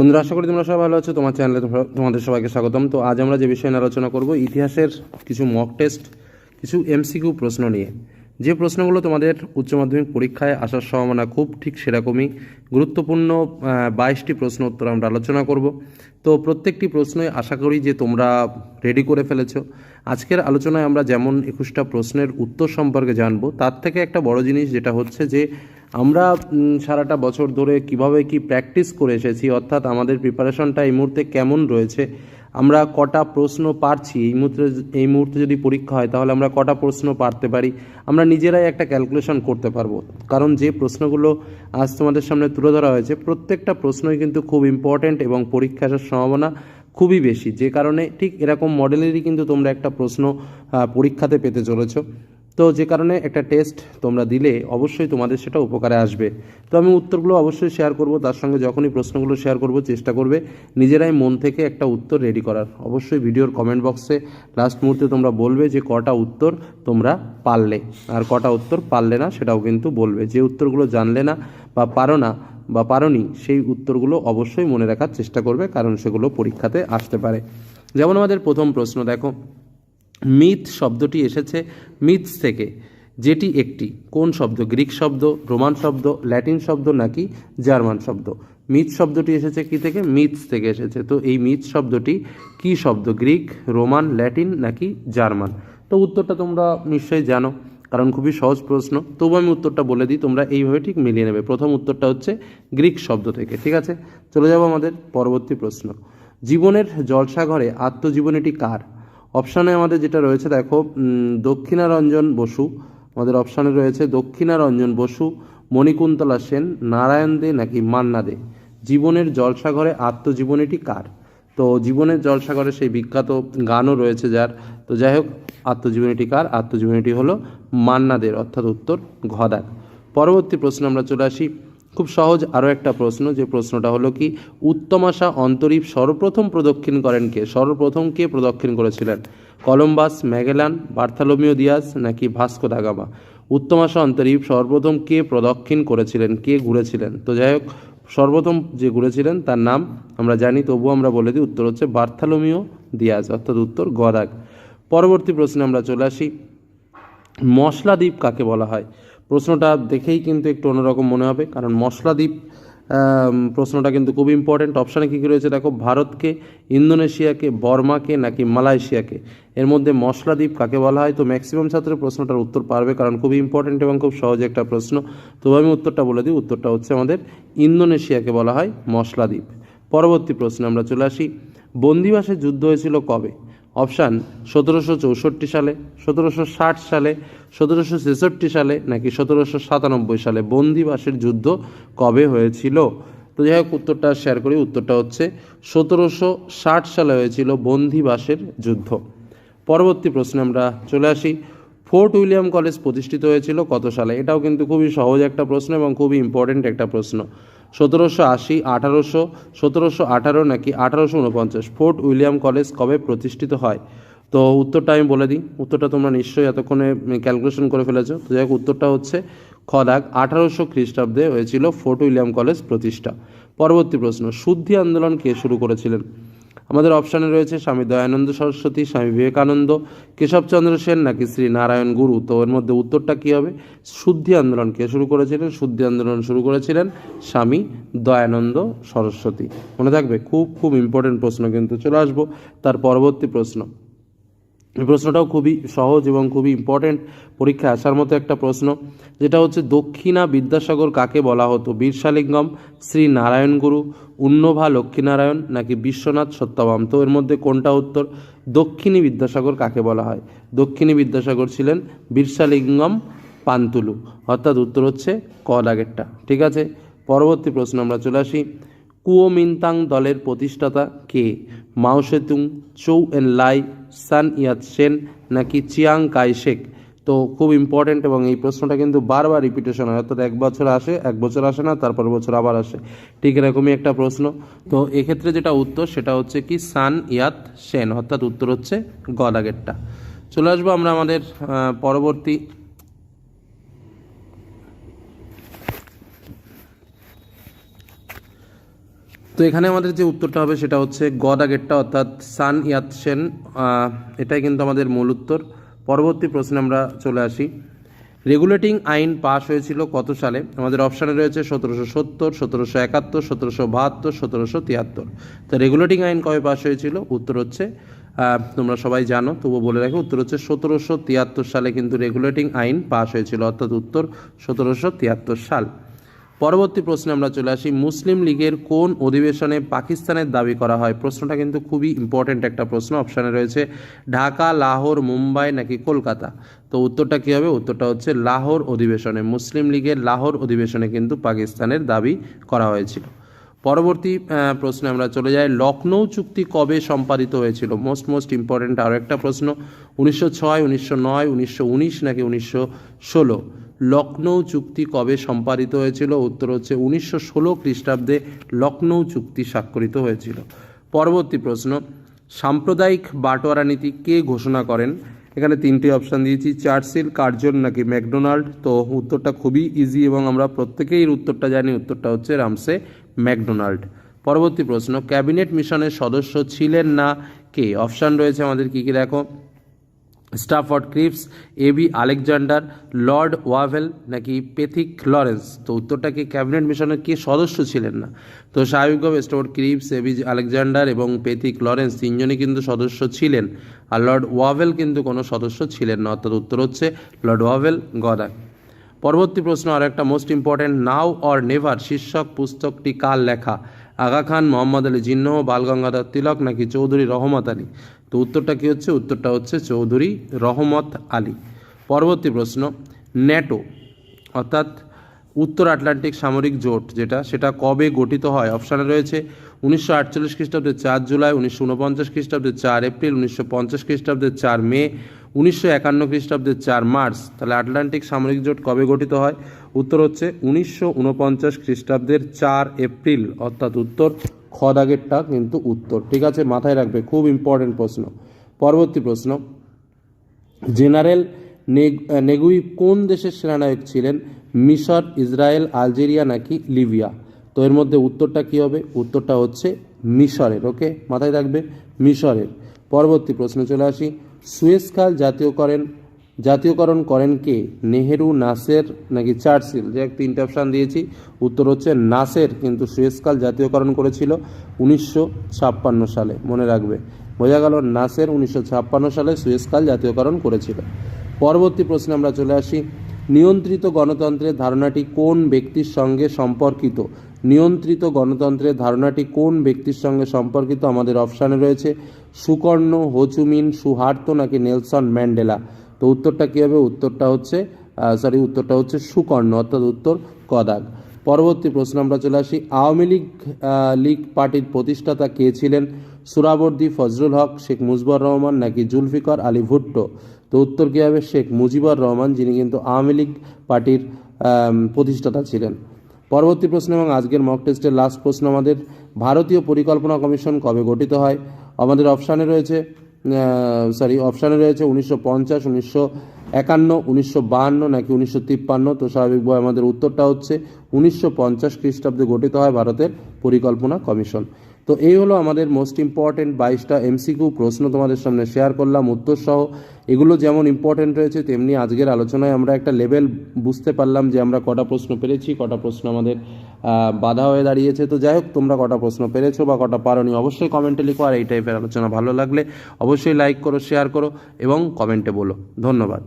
বন্ধুরা, আশা করি তোমরা সবাই ভালো আছো। তোমার চ্যানেলে তোমাদের সবাইকে স্বাগতম। তো আজ আমরা যে বিষয়ে নিয়ে আলোচনা করব, ইতিহাসের কিছু মক টেস্ট কিছু এমসিকিউ প্রশ্ন নিয়ে। যে প্রশ্নগুলো তোমাদের উচ্চ মাধ্যমিক পরীক্ষায় আসার সম্ভাবনা খুব, ঠিক সেরকমই। গুরুত্বপূর্ণ বাইশটি প্রশ্ন উত্তর আমরা আলোচনা করব। তো প্রত্যেকটি প্রশ্নই আশা করি যে তোমরা রেডি করে ফেলেছ। আজকের আলোচনায় আমরা যেমন একুশটা প্রশ্নের উত্তর সম্পর্কে জানব, তার থেকে একটা বড় জিনিস যেটা হচ্ছে যে আমরা সারাটা বছর ধরে কীভাবে কি প্র্যাকটিস করে এসেছি, অর্থাৎ আমাদের প্রিপারেশনটা এই মুহূর্তে কেমন রয়েছে, আমরা কটা প্রশ্ন পারছি, এই মুহূর্তে এই মুহূর্তে যদি পরীক্ষা হয়, তাহলে আমরা কটা প্রশ্ন পারতে পারি, আমরা নিজেরাই একটা ক্যালকুলেশন করতে পারব। কারণ যে প্রশ্নগুলো আজ তোমাদের সামনে তুলে ধরা হয়েছে, প্রত্যেকটা প্রশ্নই কিন্তু খুব ইম্পর্ট্যান্ট এবং পরীক্ষা আসার সম্ভাবনা খুবই বেশি। যে কারণে ঠিক এরকম মডেলেরই কিন্তু তোমরা একটা প্রশ্ন পরীক্ষাতে পেতে চলেছো। তো যে কারণে একটা টেস্ট তোমরা দিলে অবশ্যই তোমাদের সেটা উপকারে আসবে। তো আমি উত্তরগুলো অবশ্যই শেয়ার করব, তার সঙ্গে যখনই প্রশ্নগুলো শেয়ার করব, চেষ্টা করবে নিজেরাই মন থেকে একটা উত্তর রেডি করার। অবশ্যই ভিডিওর কমেন্ট বক্সে লাস্ট মুহূর্তে তোমরা বলবে যে কটা উত্তর তোমরা পারলে। আর কটা উত্তর পারলে না, সেটাও কিন্তু বলবে। যে উত্তরগুলো জানলে না বা পারো না বা পারোনি, সেই উত্তরগুলো অবশ্যই মনে রাখার চেষ্টা করবে, কারণ সেগুলো পরীক্ষাতে আসতে পারে। যেমন আমাদের প্রথম প্রশ্ন, দেখো মিথ শব্দটি এসেছে মিথস থেকে, যেটি একটি। কোন শব্দ? গ্রিক শব্দ, রোমান শব্দ, ল্যাটিন শব্দ নাকি জার্মান শব্দ? মিথ শব্দটি এসেছে কি থেকে? মিথস থেকে এসেছে। তো এই মিথ শব্দটি কি শব্দ? গ্রিক, রোমান, ল্যাটিন নাকি জার্মান? তো উত্তরটা তোমরা নিশ্চয়ই জানো, কারণ খুবই সহজ প্রশ্ন। তবু আমি উত্তরটা বলে দিই, তোমরা এইভাবে ঠিক মিলিয়ে নেবে। প্রথম উত্তরটা হচ্ছে গ্রিক শব্দ থেকে, ঠিক আছে? চলে যাব আমাদের পরবর্তী প্রশ্ন। জীবনের জলসাঘরে আত্মজীবনীটি কার? অপশানে আমাদের যেটা রয়েছে, দেখো দক্ষিণারঞ্জন বসু। আমাদের অপশানে রয়েছে, দক্ষিণারঞ্জন বসু, মণিকুন্তলা সেন, নারায়ণ দে নাকি মান্না দে। জীবনের জলসাঘরে আত্মজীবনীটি কার? তো জীবনের জলসাগরে সেই বিখ্যাত গানও রয়েছে যার। তো যাই হোক, আত্মজীবনীটি কার? আত্মজীবনীটি হলো মান্নাদের অর্থাৎ উত্তর ঘদাক। পরবর্তী প্রশ্ন আমরা চলে আসি। খুব সহজ আরও একটা প্রশ্ন, যে প্রশ্নটা হলো কি, উত্তমাশা অন্তরীপ সর্বপ্রথম প্রদক্ষিণ করেন কে? সর্বপ্রথম কে প্রদক্ষিণ করেছিলেন? কলম্বাস, ম্যাগেলান, বার্থালোমিও দিয়াস নাকি ভাস্কো দা গামা? উত্তমাশা অন্তরীপ সর্বপ্রথম কে প্রদক্ষিণ করেছিলেন? কে ঘুরেছিলেন? তো যাই হোক, সর্বপ্রথম যে ঘুরেছিলেন তার নাম আমরা জানি, তবুও আমরা বলে দিই, উত্তর হচ্ছে বার্থালোমিও দিয়াজ অর্থাৎ উত্তর গদাগ। পরবর্তী প্রশ্নে আমরা চলে আসি মশলা দ্বীপ কাকে বলা হয়? প্রশ্নটা দেখেই কিন্তু একটু অন্যরকম মনে হবে, কারণ মশলা দ্বীপ প্রশ্নটা কিন্তু খুব ইম্পর্টেন্ট অপশানে কী কী রয়েছে দেখো, ভারতকে, ইন্দোনেশিয়াকে, বর্মাকে নাকি মালয়েশিয়াকে? এর মধ্যে মশলা দ্বীপ কাকে বলা হয়? তো ম্যাক্সিমাম ছাত্র প্রশ্নটার উত্তর পারবে, কারণ খুবই ইম্পর্টেন্ট এবং খুব সহজ একটা প্রশ্ন। তবু আমি উত্তরটা বলে দিই, উত্তরটা হচ্ছে আমাদের ইন্দোনেশিয়াকে বলা হয় মশলা দ্বীপ। পরবর্তী প্রশ্নে আমরা চলে আসি বন্দিবাসে যুদ্ধ হয়েছিল কবে? অপশান সতেরোশো চৌষট্টি সালে, সতেরোশো ষাট সালে, সতেরোশো ছেষট্টি সালে নাকি সতেরোশো সাতানব্বই সালে বন্দিবাসের যুদ্ধ কবে হয়েছিল? তো যাই হোক, উত্তরটা শেয়ার করি। উত্তরটা হচ্ছে সতেরোশো ষাট সালে হয়েছিল বন্দিবাসের যুদ্ধ। পরবর্তী প্রশ্নে আমরা চলে আসি। ফোর্ট উইলিয়াম কলেজ প্রতিষ্ঠিত হয়েছিল কত সালে? এটাও কিন্তু খুবই সহজ একটা প্রশ্ন এবং খুবই ইম্পর্টেন্ট একটা প্রশ্ন। সতেরোশো আশি, আঠারোশো, সতেরোশো আঠারো নাকি আঠারোশো উনপঞ্চাশ ফোর্ট উইলিয়াম কলেজ কবে প্রতিষ্ঠিত হয়? তো উত্তরটা আমি বলে দিই। উত্তরটা তোমরা নিশ্চয়ই এতক্ষণে ক্যালকুলেশন করে ফেলেছো। তো যাই উত্তরটা হচ্ছে খদাক আঠারোশো খ্রিস্টাব্দে হয়েছিল ফোর্ট উইলিয়াম কলেজ প্রতিষ্ঠা। পরবর্তী প্রশ্ন, শুদ্ধি আন্দোলন কে শুরু করেছিলেন? আমাদের অপশানে রয়েছে স্বামী দয়ানন্দ সরস্বতী, স্বামী বিবেকানন্দ কেশবচন্দ্র সেন নাকি শ্রী নারায়ণ গুরু? তো এর মধ্যে উত্তরটা কী হবে? শুদ্ধি আন্দোলন। কে শুরু করেছিলেন? শুদ্ধি আন্দোলন শুরু করেছিলেন স্বামী দয়ানন্দ সরস্বতী। মনে থাকবে, খুব খুব ইম্পর্টেন্ট প্রশ্ন কিন্তু চলে আসব তার পরবর্তী প্রশ্ন। এই প্রশ্নটাও খুবই সহজ এবং খুবই ইম্পর্টেন্ট পরীক্ষায় আসার মতো একটা প্রশ্ন, যেটা হচ্ছে দক্ষিণা বিদ্যাসাগর কাকে বলা হতো? বীরশালিঙ্গম শ্রী নারায়ণ গুরু, উন্নভা লক্ষ্মীনারায়ণ নাকি বিশ্বনাথ সত্যবাম? তো এর মধ্যে কোনটা উত্তর? দক্ষিণী বিদ্যাসাগর কাকে বলা হয়? দক্ষিণী বিদ্যাসাগর ছিলেন বীরশালিঙ্গম পান্তুলু। অর্থাৎ উত্তর হচ্ছে ক দাগেরটা। ঠিক আছে? পরবর্তী প্রশ্ন আমরা চলে আসি। কুওমিন্তাং দলের প্রতিষ্ঠাতা কে? মাও সেতুং, চৌ এন লাই সান ইয়াত সেন নাকি চিয়াং কাই শেখ তো খুব ইম্পর্টেন্ট এবং এই প্রশ্নটা কিন্তু বারবার রিপিটেশন হয়, অর্থাৎ এক বছর আসে, এক বছর আসে না, তারপর বছর আবার আসে। ঠিক এরকমই একটা প্রশ্ন। তো এক্ষেত্রে যেটা উত্তর, সেটা হচ্ছে কি সান ইয়াত সেন, অর্থাৎ উত্তর হচ্ছে গদাগেরটা চলে আসব আমরা আমাদের পরবর্তী তো এখানে আমাদের যে উত্তরটা হবে সেটা হচ্ছে গদাগেটটা অর্থাৎ সান ইয়াতসেন এটাই কিন্তু আমাদের মূল উত্তর। পরবর্তী প্রশ্নে আমরা চলে আসি। রেগুলেটিং আইন পাশ হয়েছিল কত সালে? আমাদের অপশানে রয়েছে সতেরোশো সত্তর, সতেরোশো একাত্তর, সতেরোশো বাহাত্তর, সতেরোশো তিয়াত্তর। তো রেগুলেটিং আইন কবে পাশ হয়েছিল? উত্তর হচ্ছে তোমরা সবাই জানো তবুও বলে রাখো, উত্তর হচ্ছে সতেরোশো তিয়াত্তর সালে কিন্তু রেগুলেটিং আইন পাশ হয়েছিল, অর্থাৎ উত্তর সতেরোশো তিয়াত্তর সাল। পরবর্তী প্রশ্নে আমরা চলে আসি, মুসলিম লীগের কোন অধিবেশনে পাকিস্তানের দাবি করা হয়? প্রশ্নটা কিন্তু খুবই ইম্পর্ট্যান্ট একটা প্রশ্ন অপশানে রয়েছে, ঢাকা, লাহোর, মুম্বাই নাকি কলকাতা? তো উত্তরটা কী হবে? উত্তরটা হচ্ছে লাহোর অধিবেশনে, মুসলিম লীগের লাহোর অধিবেশনে কিন্তু পাকিস্তানের দাবি করা হয়েছিল। পরবর্তী প্রশ্নে আমরা চলে যাই, লখনৌ চুক্তি কবে সম্পাদিত হয়েছিল? মোস্ট মোস্ট ইম্পর্ট্যান্ট আরও একটা প্রশ্ন, উনিশশো ছয়, উনিশশো নয়, উনিশশো উনিশ নাকি উনিশশো ষোলো? লখনৌ চুক্তি কবে সম্পাদিত হয়েছিল? উত্তর হচ্ছে উনিশশো ষোলো খ্রিস্টাব্দে লখনৌ চুক্তি স্বাক্ষরিত হয়েছিল। পরবর্তী প্রশ্ন, সাম্প্রদায়িক বাটোয়ারা নীতি কে ঘোষণা করেন? এখানে তিনটি অপশান দিয়েছি, চার্চিল, কার্জন নাকি ম্যাকডোনাল্ড? তো উত্তরটা খুবই ইজি এবং আমরা প্রত্যেকেই উত্তরটা জানি। উত্তরটা হচ্ছে রামসে ম্যাকডোনাল্ড। পরবর্তী প্রশ্ন, ক্যাবিনেট মিশনের সদস্য ছিলেন না কে? অপশান রয়েছে আমাদের কী কী দেখো। Stafford Cripps A V Alexander, Lord Wavell নাকি পেথিক লরেন্স? তো উত্তরটা কি ক্যাবিনেট মিশনের কে সদস্য ছিলেন না? তো স্বাভাবিকভাবে Stafford Cripps A V Alexander এবং পেথিক লরেন্স তিনজনই কিন্তু সদস্য ছিলেন। আর লর্ড ওয়াভেল কিন্তু কোনো সদস্য ছিলেন না। অর্থাৎ উত্তর হচ্ছে লর্ড ওয়াভেল গদাক পরবর্তী প্রশ্ন, আর একটা most important now or never শীর্ষক পুস্তকটি কার লেখা? আগা খান, মোহাম্মদ আলী জিন্নহ বালগঙ্গাধর তিলক নাকি চৌধুরী রহমত আলী? তো উত্তরটা কী হচ্ছে? উত্তরটা হচ্ছে চৌধুরী রহমত আলী। পরবর্তী প্রশ্ন ন্যাটো অর্থাৎ উত্তর আটলান্টিক সামরিক জোট যেটা, সেটা কবে গঠিত হয়? অপশানে রয়েছে উনিশশো আটচল্লিশ খ্রিস্টাব্দে চার জুলাই, উনিশশো উনপঞ্চাশ খ্রিস্টাব্দে চার এপ্রিল, উনিশশো পঞ্চাশ খ্রিস্টাব্দে চার মে, উনিশশো একান্ন খ্রিস্টাব্দে চার মার্চ। তাহলে আটলান্টিক সামরিক জোট কবে গঠিত হয়? উত্তর হচ্ছে উনিশশো উনপঞ্চাশ খ্রিস্টাব্দের চার এপ্রিল, অর্থাৎ উত্তর খদাগেরটা কিন্তু উত্তর। ঠিক আছে, মাথায় রাখবে, খুব ইম্পর্টেন্ট প্রশ্ন। পরবর্তী প্রশ্ন, জেনারেল নেগ- নেগুই কোন দেশের সেনানায়ক ছিলেন? মিশর, ইসরায়েল, আলজেরিয়া নাকি লিবিয়া? তো এর মধ্যে উত্তরটা কি হবে? উত্তরটা হচ্ছে মিশরের, ওকে? মাথায় রাখবে, মিশরের। পরবর্তী প্রশ্ন চলে আসি। সুয়েজ খাল জাতীয়করণ জাতীয়করণ করেন কে? নেহেরু, নাসের নাকি চার্চিল? যে এক তিনটে অপশান দিয়েছি। উত্তর হচ্ছে নাসের, কিন্তু সুয়েজ খাল জাতীয়করণ করেছিল উনিশশো ছাপ্পান্ন সালে। মনে রাখবে। বোঝা গেল নাসের উনিশশো ছাপ্পান্ন সালে সুয়েজ খাল জাতীয়করণ করেছিল। পরবর্তী প্রশ্নে আমরা চলে আসি। নিয়ন্ত্রিত গণতন্ত্রের ধারণাটি কোন ব্যক্তির সঙ্গে সম্পর্কিত? নিয়ন্ত্রিত গণতন্ত্রের ধারণাটি কোন ব্যক্তির সঙ্গে সম্পর্কিত? আমাদের অপশানে রয়েছে সুকর্ণ, হোচুমিন, সুহার্ত নাকি নেলসন ম্যান্ডেলা। তো উত্তরটা কী হবে? উত্তরটা হচ্ছে সরি উত্তরটা হচ্ছে সুকর্ণ, অর্থাৎ উত্তর কদাগ। পরবর্তী প্রশ্ন আমরা চলে আসি, আওয়ামী লীগ লীগ পার্টির প্রতিষ্ঠাতা কে ছিলেন? সুরাবর্দী, ফজলুল হক, শেখ মুজিবুর রহমান নাকি জুলফিকর আলী ভুট্টো? তো উত্তর কী হবে? শেখ মুজিবুর রহমান, যিনি কিন্তু আওয়ামী লীগ পার্টির প্রতিষ্ঠাতা ছিলেন। পরবর্তী প্রশ্ন এবং আজকের মক টেস্টের লাস্ট প্রশ্ন আমাদের, ভারতীয় পরিকল্পনা কমিশন কবে গঠিত হয়? আমাদের অপশানে রয়েছে সরি অপশানে রয়েছে উনিশশো পঞ্চাশ, উনিশশো একান্ন, উনিশশো বাহান্ন নাকি উনিশশো তিপ্পান্ন। তো স্বাভাবিকভাবে আমাদের উত্তরটা হচ্ছে উনিশশো পঞ্চাশ খ্রিস্টাব্দে গঠিত হয় ভারতের পরিকল্পনা কমিশন। তো এই হলো আমাদের মোস্ট ইম্পর্টেন্ট বাইশটা এমসিকিউ প্রশ্ন তোমাদের সামনে শেয়ার করলাম উত্তর সহ এগুলো যেমন ইম্পর্টেন্ট রয়েছে, তেমনি আজকের আলোচনায় আমরা একটা লেভেল বুঝতে পারলাম যে আমরা কটা প্রশ্ন পেরেছি, কটা প্রশ্ন আমাদের বাধা হয়ে দাঁড়িয়েছে। তো যাই হোক, তোমরা কটা প্রশ্ন পেরেছ বা কটা পারোনি অবশ্যই কমেন্টে লিখো, আর এই টাইপের আলোচনা ভালো লাগলে অবশ্যই লাইক করো শেয়ার করো এবং কমেন্টে বলো। ধন্যবাদ।